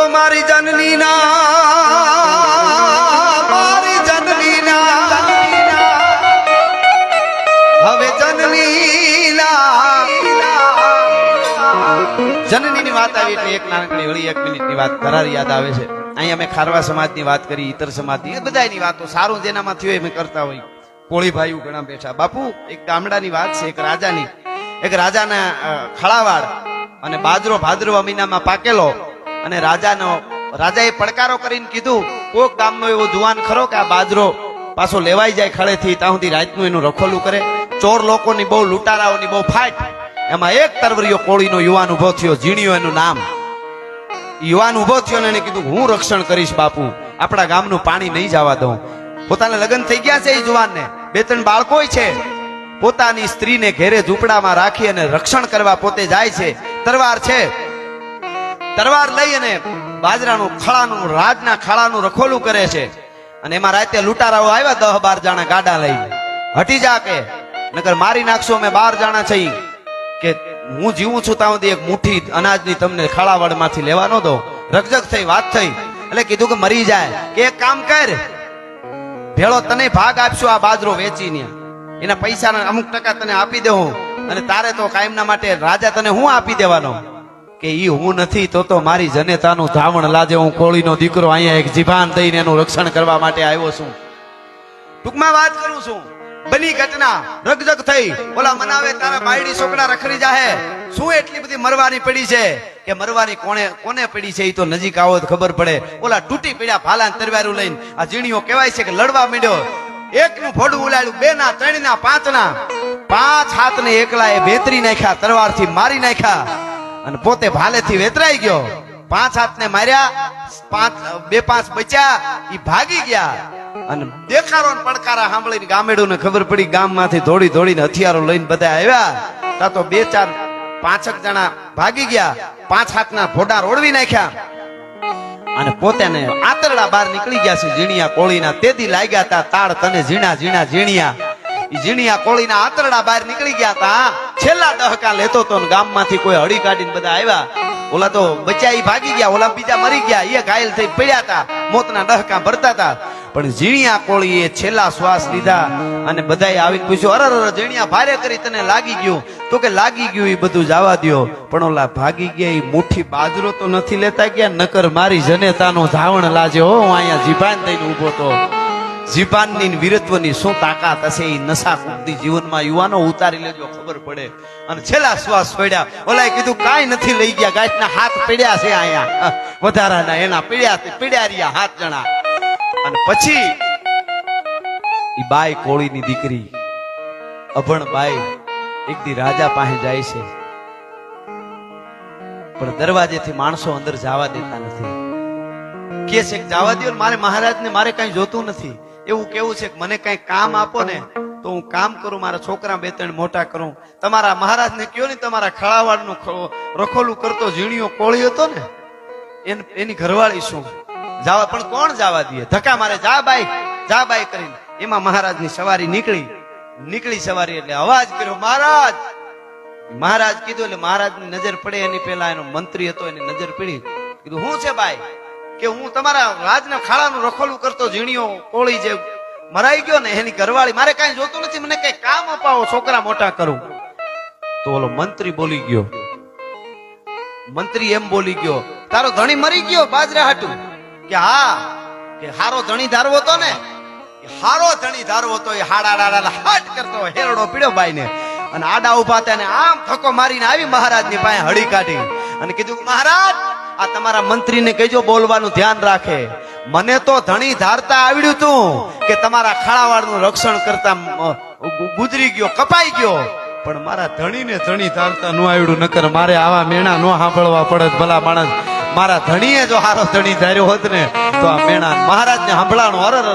તો મારી જનની ના મારી જનની હવે જનની ના. વાત આવી એટલે એક નાનકડી વળી એક મિનિટની વાત કરાર યાદ આવે છે. અહીં અમે ખારવા સમાજની વાત કરી ઇતર સમાજની બધાની વાતો સારું જેનામાં થયું એ અમે કરતા હોય. કોળી ઘણા બેઠા. બાપુ એક ગામડાની વાત છે એક રાજાની. એક રાજાના અ, ખળાવાડ અને બાજરો ભાદરવા મહિનામાં પાકેલો. અને રાજાનો, રાજાએ પડકારો કરીને કીધું, કોક ગામનો એવો જુવાન ખરો કે આ બાજરો પાછો લેવાઈ જાય ખળેથી, ત્યાં સુધી રાતનું એનું રખોલું કરે. ચોર લોકોની બહુ લૂંટારાઓની બહુ ફાટ એમાં એક તરવરીયો કોળીનો યુવાન ઊભો થયો, ઝીણ્યો એનું નામ. યુવાન ઊભો થયો ને એને કીધું, હું રક્ષણ કરીશ બાપુ, આપણા ગામનું પાણી નહીં જવા દઉં. પોતાના લગ્ન થઈ ગયા છે એ જુવાનને. બે ત્રણ બાળકોય છે. પોતાની સ્ત્રીને ઘેરે ઝૂંપડામાં રાખી અને રક્ષણ કરવા પોતે જાય છે. તરવાર છે. તરવાર લઈ અને બાજરાનું ખળાનું, રાજના ખાડાનું રખોલું કરે છે. અને એમાં રાતે લૂંટારાઓ આવ્યા દહ બાર જાણા ગાડા લઈને હટી જા કે, નકર મારી નાખશો અમે બાર જાણા થઈ કે હું જીવું છું ત્યાં એક મુઠ્ઠી અનાજની તમને ખાડાવાડમાંથી લેવા ન દો રકજક થઈ, વાત થઈ. એટલે કીધું કે મરી જાય. કે એક કામ કર, ભેળો તને ભાગ આપશું આ બાજરો વેચીને. એના પૈસાના અમુક ટકા તને આપી દેવું અને તારે તો કાયમના માટે રાજા તને હું આપી દેવાનો? કે ઈ હું નથી, તો તો મારી જનેતાનું ધાવણ લાજે. હું કોળીનો દીકરો અહીંયા એક જીભાન દઈને એનું રક્ષણ કરવા માટે આવ્યો છું. ટૂંકમાં વાત કરું છું. બની ઘટના, રગજગ થઈ. ઓલા મનાવે, તારા બાયડી છોકરા રખડી જાહે. શું એટલી બધી મરવાની પડી છે? કે મરવાની કોને કોને પડી છે એ તો નજીક આવો ખબર પડે. ઓલા તૂટી પડ્યા ભાલા તરવારું લઈને. આ ઝીણીઓ કહેવાય છે કે લડવા માંડ્યો. એકનું ફોડું ઉલાડ્યું બે ના ત્રણ ના પાંચ ના પાંચ હાથ ને એકલા એ વેતરી નાખ્યા, તરવારથી મારી નાખ્યા. અને પોતે ભાલેથી વેતરાઈ ગયો. પાંચ હાથને માર્યા, પાંચ, બે પાંચ બચ્યા એ ભાગી ગયા. અને દેખારો પડકારા સાંભળીને ગામેડું ને ખબર પડી, ગામમાંથી ધોડી ધોડીને હથિયારો લઈને બધા આવ્યા. તા તો બે ચાર પાંચક જણા ભાગી ગયા, પાંચ હાથના ફોડા રોડવી નાખ્યા. અને પોતાને આતરડા બહાર નીકળી ગયા છે, ઝીણિયા કોળીના. તેથી લાગ્યા તા તાળ તને ઝીણા ઝીણા ઝીણિયા. ઝીણિયા કોળીના આંતરડા બહાર નીકળી ગયા તા. છેલ્લા દહકા લેતો તો ગામમાંથી કોઈ હળી કાઢીને બધા આવ્યા. ઓલા તો બચ્યા ઈ ભાગી ગયા, ઓલા બીજા મરી ગયા એ ઘાયલ થઈ પડ્યા હતા મોતના ડહકા ભરતા હતા પણ ઝીણિયા કોળીએ છેલ્લા શ્વાસ લીધા અને બધાએ આવીને પૂછ્યું અરર અરર ઝીણિયા, ભારે કરી તને લાગી ગયું. તો કે, લાગી ગયું એ બધું જવા દ્યો. પણ ઓલા ભાગી ગયા એ મુઠ્ઠી બાજરો તો નથી લેતા ગયા, નકર મારી જનેતાનો ધાવણ લાજે હો, હું અહીંયા જીભાન થઈને ઊભો તો. જીભાનની ને વીરત્વની શું તાકાત હશે એ નશા કુદની જીવનમાં? યુવાનો ઉતારી લેજો, ખબર પડે. અને છેલ્લા શ્વાસ પડ્યા ઓલાએ કીધું, કાંઈ નથી લઈ ગયા ગાંઠના હાથ પડ્યા છે અહીંયા. વધારાના એના પીડ્યા પીડ્યા રહ્યા હાથ જણા. અને પછી એ બાઈ કોળીની દીકરી, અભણ બાઈ એક દી રાજા પાસે જાય છે. પણ દરવાજેથી માણસો અંદર જવા દેતા નથી. કે છે જવા દો મારે મહારાજને, મારે કઈ જોતું નથી. એવું કેવું છે કે મને કઈ કામ આપો ને તો હું કામ કરું, મારા છોકરા બે ત્રણ મોટા કરું. તમારા મહારાજને કયો ને તમારા ખળાવાડનું રખોલું કરતો ઝીણીઓ કોળી હતો ને? એની ઘરવાળી શું? જાવા, પણ કોણ જવા દે? ધક્કા મારે, જા બાઈ જા બાઈ કરીને. એમાં મહારાજની સવારી નીકળી. નીકળી સવારી એટલે અવાજ કર્યો, મહારાજ! મહારાજ કીધું, એટલે મહારાજની નજર પડે. એની પહેલા એનો મંત્રી હતો, એની નજર પડી. કીધું હું છે બાઈ? કે હું તમારા રાજના ખાડાનું રખોલું કરતો ઝીણીઓ કોળી જે મરાઈ ગયો ને એની ઘરવાળી, મારે કાંઈ જોતું નથી, મને કઈ કામ અપાવો, છોકરા મોટા કરું. તો ઓલો મંત્રી બોલી ગયો. મંત્રી એમ બોલી ગયો, તારો ધણી મરી ગયો બાજરા હાટું. કે હા, કે હારો ધણી ધારવો તો ને? હારો ધણી ધારવો તો એ હાડા ડાડા હાટ કરતો હેરડો પીડ્યો બાઈ ને અને આડા ઊભા તેને ને આમ થકો મારીને આવી મહારાજની પાસે હળી કાઢી. અને કીધું મહારાજ આ તમારા મંત્રીને કહેજો, બોલવાનું ધ્યાન રાખે. મને તો ધણી ધારતા આવડ્યું તું કે તમારા ખાડાવાળનું રક્ષણ કરતા ગુજરી ગયો, કપાઈ ગયો. પણ મારા ધણીને ધણી ધારતા ન આવડ્યું, નકર મારે આવા મેણા ન સાંભળવા પડે ભલા માણસ. મારા ધણીએ જો હારો ધણી ધાર્યો હોત ને, તો આ મેણા મહારાજને સાંભળાણું અરર.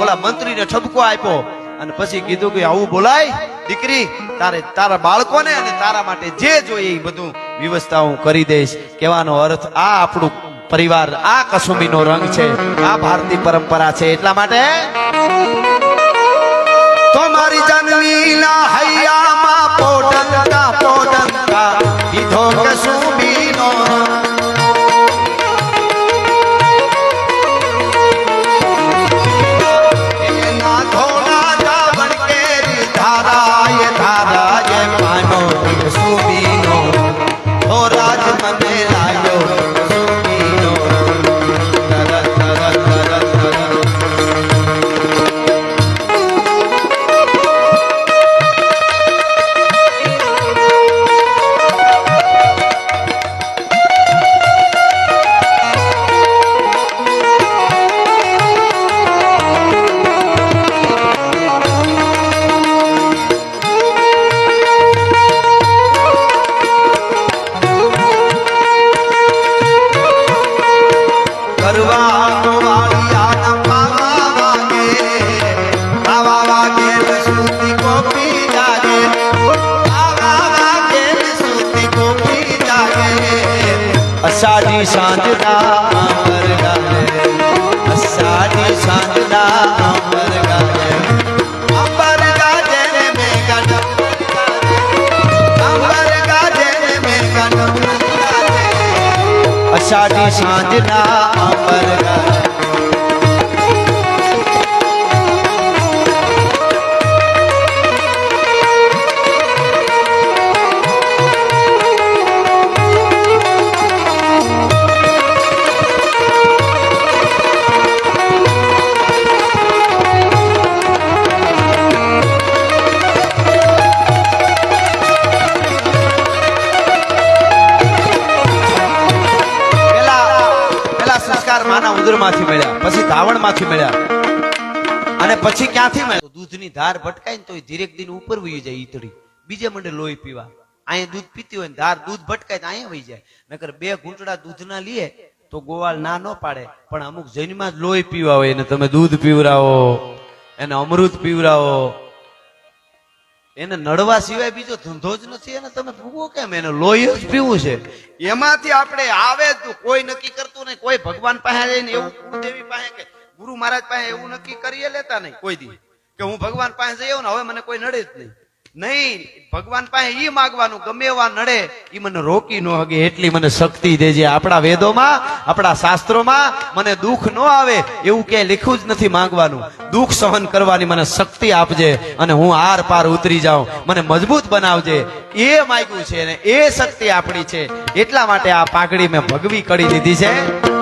ઓલા મંત્રીને ઠપકો આપ્યો. અને પછી કીધું કે આવું બોલાય, દીકરી, તારે તારા બાળકોને અને તારા માટે જે જોઈએ એ બધું વ્યવસ્થા હું કરી દઈશ. કહેવાનો અર્થ આ આપણું પરિવાર, આ કસુંબીનો રંગ છે, આ ભારતીય પરંપરા છે. એટલા માટે તો મારી જન્મીના હૈયામાં પોટંકા પોટંકા કીધો કસુંબીનો અષાઢી સાંજના મરગાલે અષાઢી સાંજના મરગાલે અમર ગાજે ને મેઘન અમર ગાજે ને મેઘન અષાઢી સાંજના અમર પેલા સંસ્કાર માના ઉદરમાંથી મળ્યા, પછી ધાવણમાંથી મળ્યા. અને પછી ક્યાંથી મળ્યા? દૂધની ધાર ભટકાય ને તો ધીરેક દિન ઉપર વહી જાય ઈતળી. બીજે મંડે લોહી પીવા. અહીંયા દૂધ પીતી હોય ને ધાર દૂધ ભટકાય તો અહીંયા વહી જાય. નકર બે ઘૂંટડા દૂધના લીએ તો ગોવાળ ના ન પાડે. પણ અમુક જૈનમાં જ લોહી પીવા હોય એને તમે દૂધ પીવરાવો, એને અમૃત પીવરાવો. એને નડવા સિવાય બીજો ધંધો જ નથી. એને તમે ભૂગો કેમ? એને લોહી જ પીવું છે. એમાંથી આપણે આવે તું. કોઈ નક્કી કરતું નહીં. કોઈ ભગવાન પાસે જઈને એવું ગુરુદેવી પાસે કે ગુરુ મહારાજ પાસે એવું નક્કી કરીએ લેતા નહીં. કોઈ દી. કે હું ભગવાન પાસે જઈ ને હવે મને કોઈ નડે જ નહીં. નહીં, ભગવાન પાસે એ માગવાનું, ગમે એવા નડે એ મને રોકી ન હગે, એટલી મને શક્તિ દેજે. આપણા વેદોમાં, આપણા શાસ્ત્રોમાં મને દુઃખ ન આવે, એવું ક્યાંય લખ્યું જ નથી માંગવાનું. દુઃખ સહન કરવાની મને શક્તિ આપજે અને હું આર પાર ઉતરી જાઉં. મને મજબૂત બનાવજે. એ માગ્યું છે ને, એ શક્તિ આપણી છે. એટલા માટે આ પાઘડી મેં ભગવી કરી દીધી છે.